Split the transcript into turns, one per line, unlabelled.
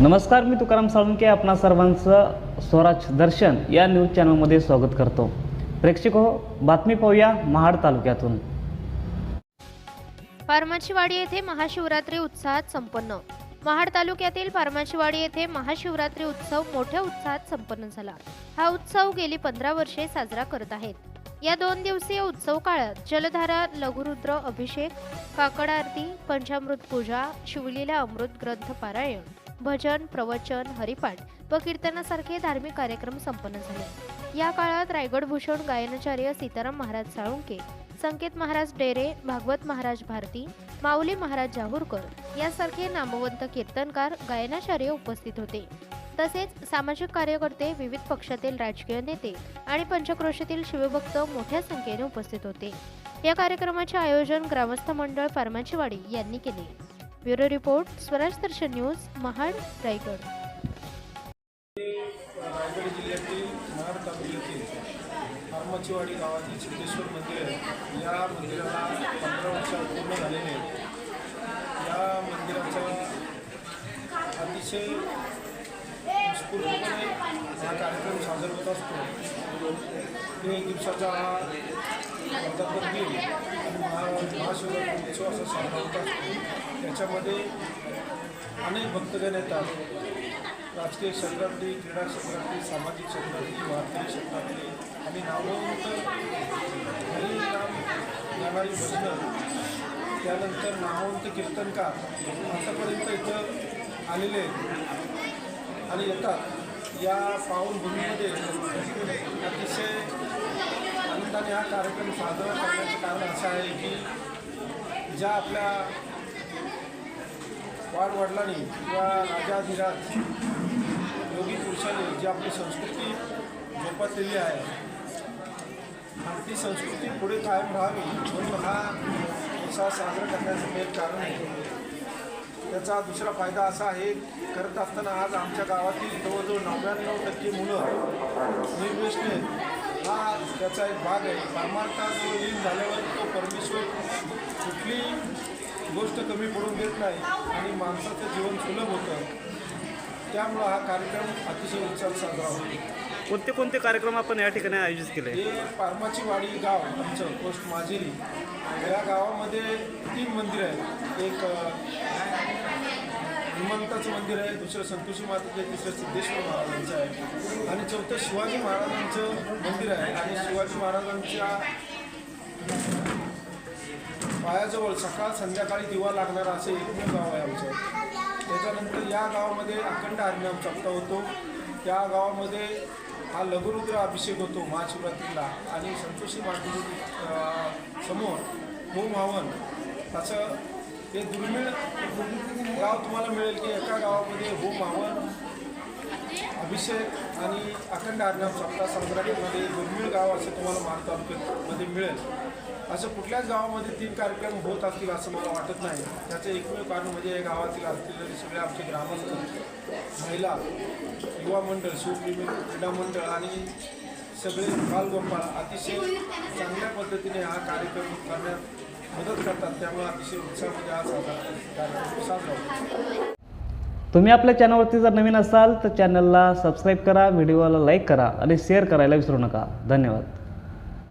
नमस्कार मी तुकाराम साळुंके आपणा सर्वांचं स्वराज दर्शन या न्यूज चॅनलमध्ये स्वागत करतो. प्रेक्षक हो बातमी पाहूया महाड तालुक्यातून.
फार्माशीवाडी येथे महाशिवरात्री उत्साहात संपन्न. महाड तालुक्यातील फार्माशीवाडी येथे महाशिवरात्री उत्सव मोठ्या उत्साहात संपन्न झाला. हा उत्सव गेली पंधरा वर्षे साजरा करत आहेत. या दोन दिवसीय उत्सव काळात जलधारा लघुरुद्र अभिषेक काकड आरती पंचामृत पूजा शिवलीला अमृत ग्रंथ पारायण भजन प्रवचन हरिपाठ व कीर्तनासारखे धार्मिक कार्यक्रम संपन्न झाले. या काळात रायगड भूषण गायनाचार्य सीताराम महाराज साळुंके संकेत महाराज डेरे भागवत महाराज भारती माऊली महाराज जाहूरकर यासारखे नामवंत कीर्तनकार गायनाचार्य उपस्थित होते. तसेच सामाजिक कार्यकर्ते विविध पक्षातील राजकीय नेते आणि पंचक्रोशीतील शिवभक्त मोठ्या संख्येने उपस्थित होते. या कार्यक्रमाचे आयोजन ग्रामस्थ मंडळ फार्माचीवाडी यांनी केले. Bureau report Swaraj Darshan news Mahad Raigad.
Raigad जिल्ह्यातील महाड तालुक्यातील फार्माचीवाडी गावातील सिद्धेश्वर मंदिर या मंदिराला पंधरा वर्ष पूर्ण झालेले या मंदिराचा अतिशय उत्स्फूर्तपणे हा कार्यक्रम साजरा होत असतो. एक दिवसाचा वर्धापन दिन महा महाशिवरात्री उत्सव असा साजरा त्याच्यामध्ये अनेक भक्तगण येतात राजकीय क्षेत्रातली क्रीडा क्षेत्रातली सामाजिक क्षेत्रातली वारकरी क्षेत्रातली आणि नामवंत हरिनाम गाणारी भजनं त्यानंतर नामवंत कीर्तनकार आतापर्यंत इथं आलेले आहेत आणि येतात या पावनभूमीमध्ये अतिशय आनंदाने हा कार्यक्रम साजरा करण्याचं कारण असं आहे की ज्या आपल्या वाडवडिलांनी किंवा राजाधिराज योगी पुरुषांनी जी आपली संस्कृती जोपासलेली आहे आपली ती संस्कृती पुढे कायम राहावी म्हणून हा उत्साह साजरा करण्याचं एक कारण आहे. त्याचा दुसरा फायदा असा आहे करत असताना आज आमच्या गावातील जवळजवळ नव्याण्णव टक्के मुलं निर्वेशने हा त्याचा एक भाग आहे. परमार्थात लीन झाल्यावर तो परमेश्वर कुठली गोष्ट कमी पडून देत नाही आणि माणसाचं जीवन सुलभ होतं. त्यामुळं हा कार्यक्रम अतिशय उत्साहात साजरा होतो.
कोणते कोणते कार्यक्रम आपण या ठिकाणी आयोजित केले?
हे पारमाची वाडी गाव आमचं पोस्ट माजेरी. या गावामध्ये तीन मंदिर आहेत. एक हनुमंताचं मंदिर आहे दुसरं संतोषी माताचं आहे तिसरं सिद्धेश्वर महाराजांचं आहे. आणि चौथं शिवाजी महाराजांचं मंदिर आहे. आणि शिवाजी महाराजांच्या पायाजवळ सकाळ संध्याकाळी दिवा लागणारा असं एकमेव गाव आहे आमचं. त्याच्यानंतर या गावामध्ये अखंड हरिनाम सप्ताह होतो. त्या गावामध्ये हा लघुरुद्र अभिषेक होतो महाशिवरात्रीला. आणि संतोषी माते समोर होम हवन असं हे दुर्मिळ गाव तुम्हाला मिळेल की एका गावामध्ये होम हवन अभिषेक आणि अखंड आज्ञा सप्ताह संक्रांतीमध्ये दुर्मिळ गाव असं तुम्हाला महाड तालुक्यामध्ये मिळेल. असं कुठल्याच गावामध्ये तीन कार्यक्रम होत असतील असं मला वाटत नाही. त्याचं एकमेव कारण म्हणजे या गावातील असलेले सगळे आमचे ग्रामस्थ महिला युवा मंडळ शिवप्रेमी क्रीडा मंडळ आणि सगळे बालगोपाळ अतिशय चांगल्या पद्धतीने हा कार्यक्रम करण्यात मदत करतात त्यामुळे अतिशय उत्साहामध्ये साजरा कार्यक्रम साजरा होतो
तुम्ही आपल्या चॅनलवरती जर नवीन असाल तर चॅनलला सबस्क्राईब करा व्हिडिओला लाईक करा आणि शेअर करायला विसरू नका. धन्यवाद.